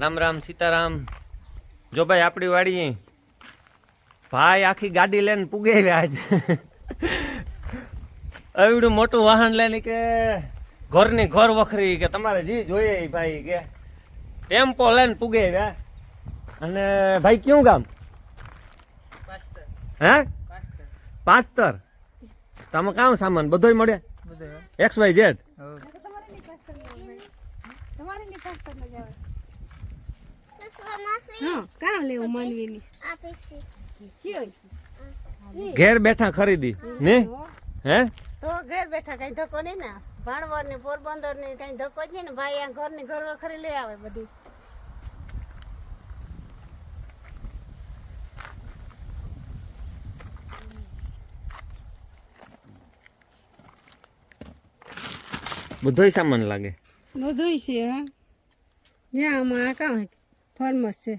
રામ રામ સીતારામ. જો ભાઈ આપણી વાડી ભાઈ આખી ગાડી લઈને પૂગે રહ્યા છે. એવડું મોટું વાહન લઈને કે ઘરની ઘર વખરી કે તમારે જી જોઈએ ભાઈ કે ટેમ્પો લઈને પૂગે અને ભાઈ કયું ગામ? હે? પાસ્તર. તમે કામ સામાન બધોય મળે? એક્સ વાય ઝેડ તમારે હા કામ લેવું માનવીની ઘેર બેઠા ખરીદી ને? હે. તો ઘેર બેઠા કઈ ધક્કો નહીં ને? ભાણવર ને પોરબંદર ને કઈ ધક્કો જ નહીં ને? ભાઈ આ ઘર ને ઘર વખરી લઈ આવે બધી. બધોય સામાન લાગે. બધોય છે હા. જ્યાં આમાં કામ ફોર્મસ. છે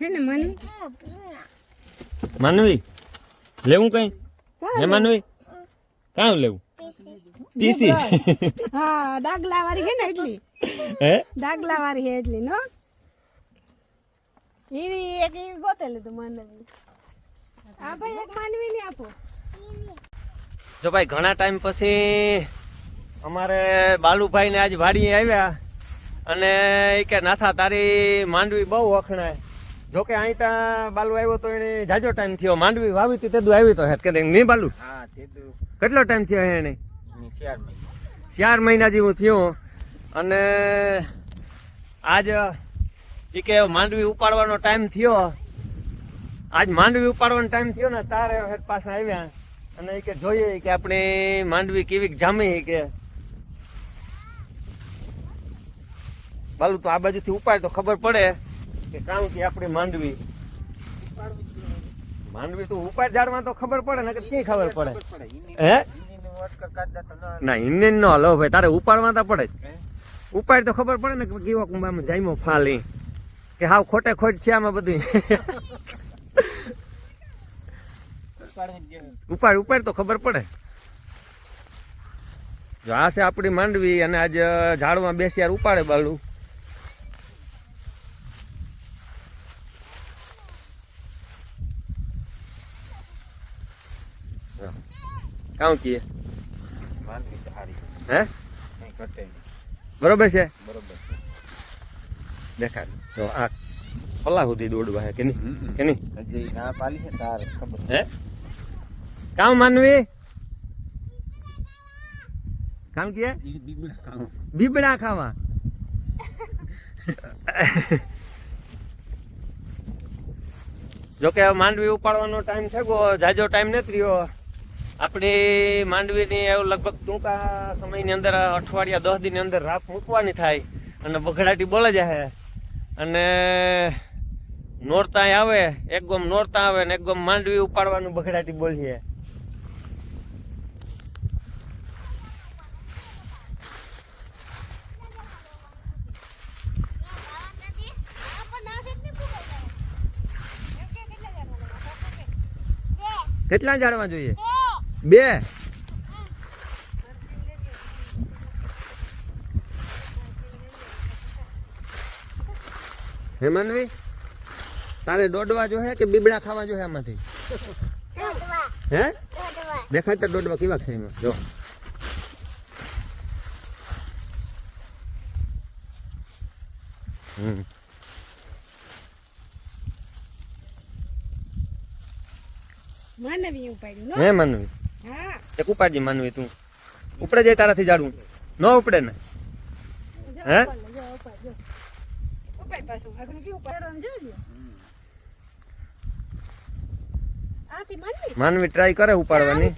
હે ને માનવી? માનવી લેવું કઈ? હે માનવી? કામ લેવું? પીસી. હા ડાગલા વાળી હે ને એટલી. હે? ડાગલા વાળી હે એટલી નો? ઈ એક ઈ ગોતે લીધું માનવી. આ ભાઈ એક માનવી ને આપો. જો ભાઈ ઘણા ટાઈમ પછી અમારે બાલુભાઈ ને આજ વાડી આવ્યા. અને એ કે નાથા તારી માંડવી બહુ વખણાય. જો કે અહીં ત્યાં બાલુ આવ્યો તો એને જાજો ટાઈમ થયો. માંડવી વાવી હતી તેદું આવી તો હેત કે નહીં બાલુ? કેટલો ટાઈમ થયો હે એને? ચાર મહિના. જેવું થયું. અને આજ એ કે માંડવી ઉપાડવાનો ટાઈમ થયો. આજ માંડવી ઉપાડવાનો ટાઈમ થયો ને તારે હેઠ પાસે આવ્યા. અને એ કે જોઈએ કે આપણે માંડવી કેવી જામી કે. બાલુ તો આ બાજુથી ઉપાડ તો ખબર પડે કે છે આપણી માંડવી. માંડવી તો ઉપાડ ઝાડમાં તો ખબર પડે ને કે ક્યાં ખબર પડે? હે? ના ઇન્ડિયન નો હલો ભાઈ તારે ઉપાડવા તો પડે જ. ઉપાડ તો ખબર પડે ને કે કેવો કુંભામાં જાયમો ફાલી કે હાવ ખોટે ખોટ છે આમાં બધી ઉપાડ ઉપાડ તો ખબર પડે. જો આ છે આપણી માંડવી અને આજે ઝાડમાં બેસી યાર ઉપાડે બાલું. કામ કીએ? હે? બરોબર છે? બરોબર દેખાડ. તો આ પલ્લા સુધી દોડવા હે કે નહીં? કે નહીં? હજી ના પાલી છે તાર ખબર હે? કામ માનવી? કામ બીબડા કામ બીબડા ખાવા. જોકે માંડવી ઉપાડવાનો ટાઈમ છે ગો જાજો ટાઈમ નથી રહ્યો. આપણી માંડવીની એવું લગભગ ટૂંકા સમયની અંદર અઠવાડિયા દસ દિનની અંદર રાપ મૂકવાની થાય અને બઘડાટી બોલે જાય અને નોરતા આવે એક ગોમ નોરતા આવે ને એક ગોમ માંડવી ઉપાડવાનું બઘડાટી બોલીએ કેટલા જાણવા જોઈએ? બે. હે માનવી? તારે દોડવા જો હે કે બીબડા ખાવા જો હે આમાંથી? હે? દેખાય તો દોડવા કેવા છે એમાં? જો. હમ. માનવી ઉપાડ્યું હે માનવી? એક ઉપાડજી માનવી તું. ઉપડે જાય તારાથી જાડવું ન ઉપડે ને. હે? માનવી. ટ્રાય કરે ઉપાડવાની.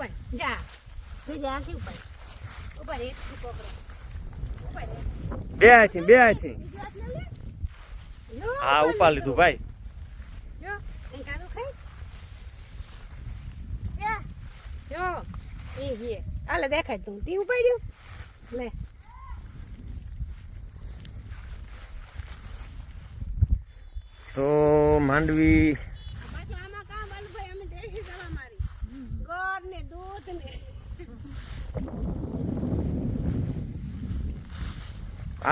બે હાથી બે હાથી. હા ઉપાડ લીધું ભાઈ. આલે દેખાડ તું. તી ઉપાડ્યું લે. તો માંડવી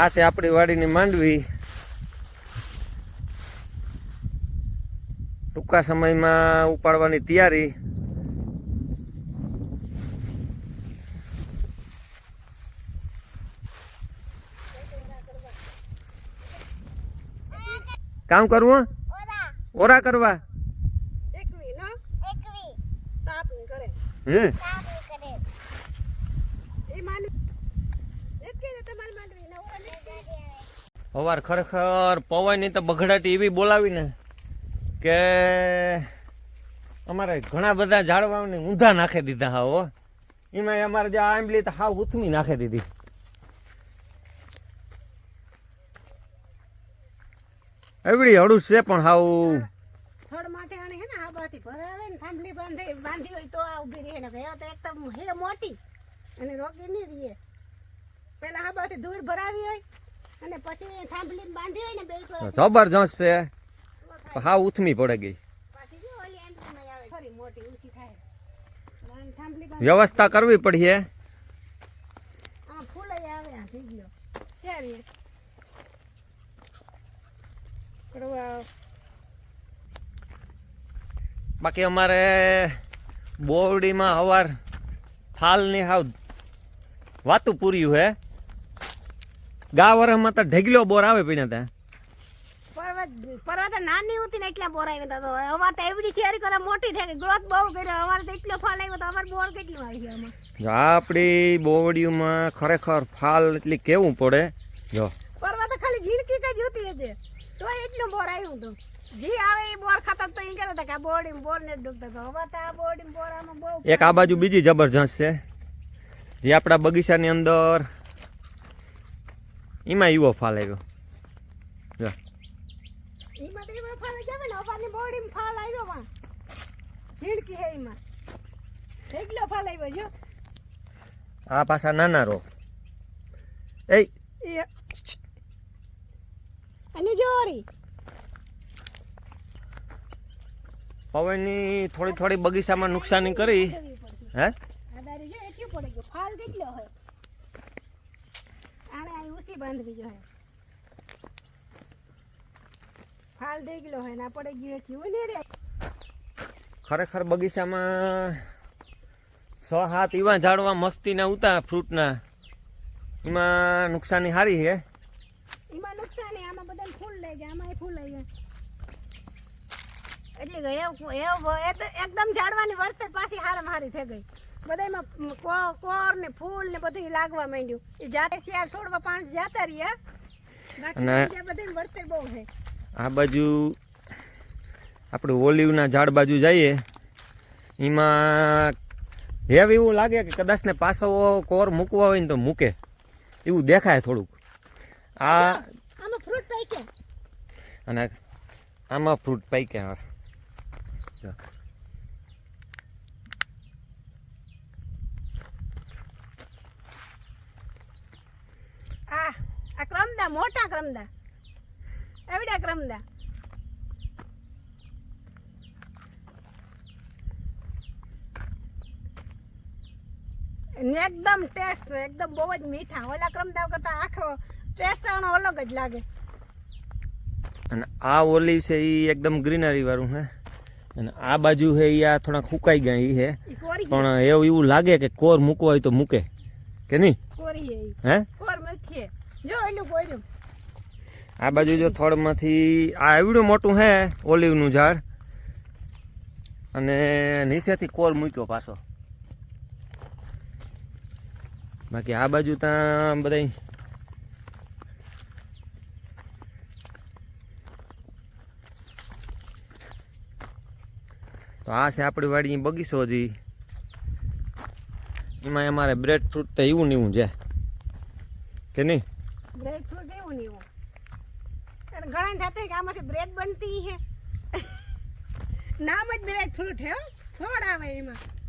આ છે આપણી વાડીની માંડવી. ટૂંકા સમયમાં ઉપાડવાની તૈયારી. કામ કરવું ઓરા. કરવા. એકવી નો તાપની કરે. હે? એ માની એક કે તમારી માંડવી ને સવાર ખરેખર પવનની તો બગડાટી એવી બોલાવીને કે અમારે ઘણા બધા ઝાડવાઓને ઊંધા નાખી દીધા હા. હો એમાં અમારે જે આંબલી તો હાવ ઉથમી નાખી દીધી. એવડી હળું છે પણ હાવ. થડ માથે આને હે ને આ બાથી ભરાવે ને થાંભલી બાંધી બાંધી હોય તો આ ઊભી રહે ને ગયા તો એકદમ હે મોટી અને રોગી નહીં રહીએ પેલા આ બાથી ધૂળ ભરાવી હોય અને પછી થાંભલી બાંધી હોય ને બે જબરજસ્ત છે. પણ ઉથમી પડે ગઈ. વ્યવસ્થા કરવી ઓલી એમ્બ્યુલન્સ આવે ફરી મોટી ઊંચી થાય અને થાંભલી બાંધી વ્યવસ્થા કરવી પડીએ આ ફૂલ આવે આ થઈ ગયો ત્યારે કરવા બાકી અમારે બોવડીમાં હવાર ફાલની હાવ વાતું પૂર્યું હે. ગા વરસમાં તો ઢગલો બોર આવે પીને ત્યાં. પર્વત નાની હતી ને એટલા બોર આવ્યા તો અમારે તો એવડી શેરી કરે મોટી થઈ ગ્રોથ બહુ કર્યો. અમારે તો એટલો ફાલ આવ્યો તો અમારે બોર કેટલું આવી ગયો આમાં? આપણી બોવડીમાં ખરેખર ફાલ એટલી કેવું પડે? જો. પર્વત ખાલી ઝીણકી કઈ જોતી હતી તો એટલું બોર આવ્યું હતું. જી આવે એ બોર ખાતા તો એમ કહેતા હતા કે આ બોરડી બોર ને ડૂબતા. તો હવે તો આ બોરડી બોર આમાં બહુ એક આ બાજુ બીજી જબરજસ્ત છે. જે આપણા બગીચાની અંદર એમાં એવો ફાલ આવ્યો જો. એમાં તો એમાં ફાલ જાવે ને અમારની બોરડીમાં ફાલ આવ્યો પણ. ઝીણકી હે એમાં. એટલો ફાલ આવ્યો જો. આ પાછા નાના રો. એ એ અને જોરી. પવનની થોડી થોડી બગીચામાં નુકસાની કરી. હે? આદારી જો એટલું પડી ગયું. ફાલ કેટલો હોય? આણે અહીં ઉસી બાંધવી જો ફાલ દેગલો હોય ના પડી ગયું એટલું ને રે. ખરેખર બગીચામાં છ હાથ એવા ઝાડવા મસ્તીના ઉતા ફ્રૂટના. એમાં નુકસાની સારી છે એમાં નુકસાન નહીં આમાં બધા ફૂલ લઈ ગયા આમાં ફૂલ લઈ ગયા એટલે એકદમ ઝાડવાની વર્તર પાછી હારામ હારી થઈ ગઈ. બધામાં કોર ને ફૂલ ને બધું લાગવા માંડ્યું. એ જાતે શિયાર છોડવા પાંચ જાતા રહ્યા. બાકી બધાની વર્તર બહુ છે. આ બાજુ આપણે ઓલિવના ઝાડ બાજુ જઈએ. એમાં હેવ એવું લાગે કે કદાચ ને પાછો કોર મૂકવા હોય ને તો મૂકે. એવું દેખાય થોડુંક. આ આમાં ફ્રૂટ પાક્યા. અને આમાં ફ્રૂટ પાક્યા. જો. આ આ ક્રમદા મોટા ક્રમદા. એવડા ક્રમદા. એકદમ ટેસ્ટ એકદમ બહુ જ મીઠા. ઓલા ક્રમદા કરતા આખો ટેસ્ટ આનો અલગ જ લાગે. અને આ ઓલિવ છે એ એકદમ ગ્રીનરી વાળું હે? અને આ બાજુ છે એ આ થોડાક સુકાઈ ગયા એ હે. પણ એવું એવું લાગે કે કોર મૂકવો હોય તો મૂકે. કે નહીં? હે આ બાજુ જો થળમાંથી આ એવડું મોટું હે ઓલિવનું ઝાડ. અને નીચેથી કોર મૂક્યો પાછો. બાકી આ બાજુ ત્યાં બધા તો આ છે આપણી વાડીની બગીચો હજી. એમાં અમારે બ્રેડ ફ્રૂટ તો એવું ને એવું છે. કે નહીં? બ્રેડ ફ્રૂટ એવું ને એવું. ઘણા થતું કે આમાંથી બ્રેડ બનતી હે. નામ જ બ્રેડ ફ્રૂટ હો. ફળ આવે એમાં.